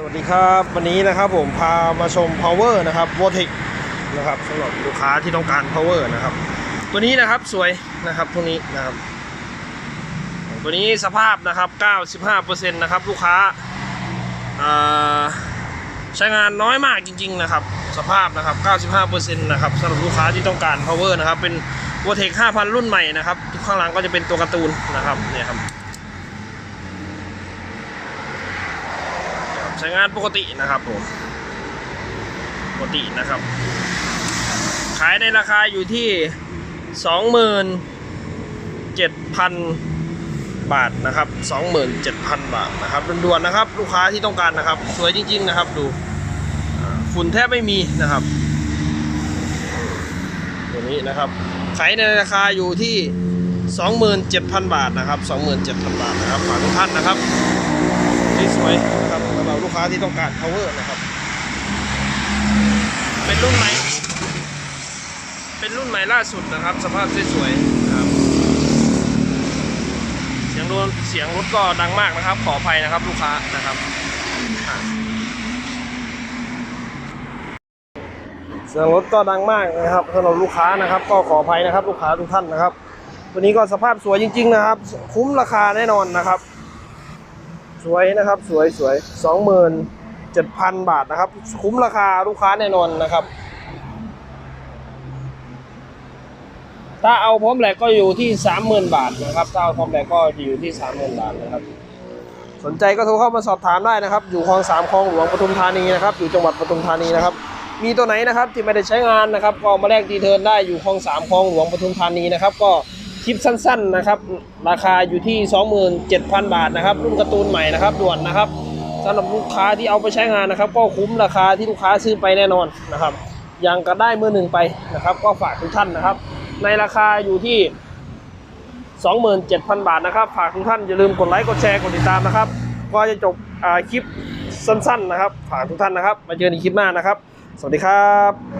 สวัสดีครับวันนี้นะครับผมพามาชม power นะครับ v o t e c นะครับสำหรับลูกค้าที่ต้องการ power นะครับ ตัวนี้นะครับสวยนะครับตัวนี้นะครับ ตัวนี้สภาพนะครับ 95%นะครับลูกค้าอ่าใช้งานน้อยมากจริง ๆ นะครับ สภาพนะครับ 95%นะครับสำหรับลูกค้าที่ต้องการ power นะครับเป็น v o t e c 5,000 รุ่นใหม่นะครับข้างหลังก็จะเป็นตัวการ์ตูนนะครับเนี่ยครับ ใช้งานปกตินะครับผมปกตินะครับ ขายในราคาอยู่ที่สองหมื่นเจ็ดพันบาทนะครับสองหมื่นเจ็ดพันบาทนะครับด่วนๆนะครับ ลูกค้าที่ต้องการนะครับ สวยจริง ๆ นะครับดูฝุ่นแทบไม่มีนะครับ ตัวนี้นะครับขายในราคาอยู่ที่27,000 บาทนะครับ 27,000 บาทนะครับฝากทุกท่านนะครับสวยๆนะครับ สำหรับลูกค้าที่ต้องการ power นะครับ เป็นรุ่นใหม่ เป็นรุ่นใหม่ล่าสุดนะครับ สภาพสวยๆนะครับเสียงรถเสียงรถก็ดังมากนะครับ ขออภัยนะครับลูกค้านะครับอะเสียงรถก็ดังมากนะครับสำหรับลูกค้านะครับ ก็ขออภัยนะครับ ลูกค้าทุกท่านนะครับ ตัวนี้ก็สภาพสวยจริง ๆ นะครับ คุ้มราคาแน่นอนนะครับ สวยนะครับสวยสวยสองหมื่นเจ็ดพันบาทนะครับ คุ้มราคาลูกค้าแน่นอนนะครับ ถ้าเอาพร้อมแหลกก็อยู่ที่สามหมื่นบาทนะครับถ้าเอาพร้อมแหลกก็อยู่ที่สามหมื่นบาทนะครับ สนใจก็โทรเข้ามาสอบถามได้นะครับ อยู่คลองสามคลองหลวงปทุมธานีนะครับ อยู่จังหวัดปทุมธานีนะครับมีตัวไหนนะครับที่ไม่ได้ใช้งานนะครับ ก็มาแลกดีเทิร์นได้อยู่คลองสามคลองหลวงปทุมธานีนะครับ ก็ ลิปสั้นๆนะครับ ราคาอยู่ที่ 27,000 บาทนะครับ รุ่นการ์ตูนใหม่นะครับด่วนนะครับสำหรับลูกค้าที่เอาไปใช้งานนะครับ ก็คุ้มราคาที่ลูกค้าซื้อไปแน่นอนนะครับยังก็ได้มือหนึ่งไปนะครับ ก็ฝากทุกท่านนะครับ ในราคาอยู่ที่ 27,000 บาทนะครับ ฝากทุกท่านอย่าลืมกดไลค์กดแชร์กดติดตามนะครับ ก็จะจบคลิปสั้นๆนะครับ ฝากทุกท่านนะครับ มาเจอในคลิปหน้านะครับ สวัสดีครับ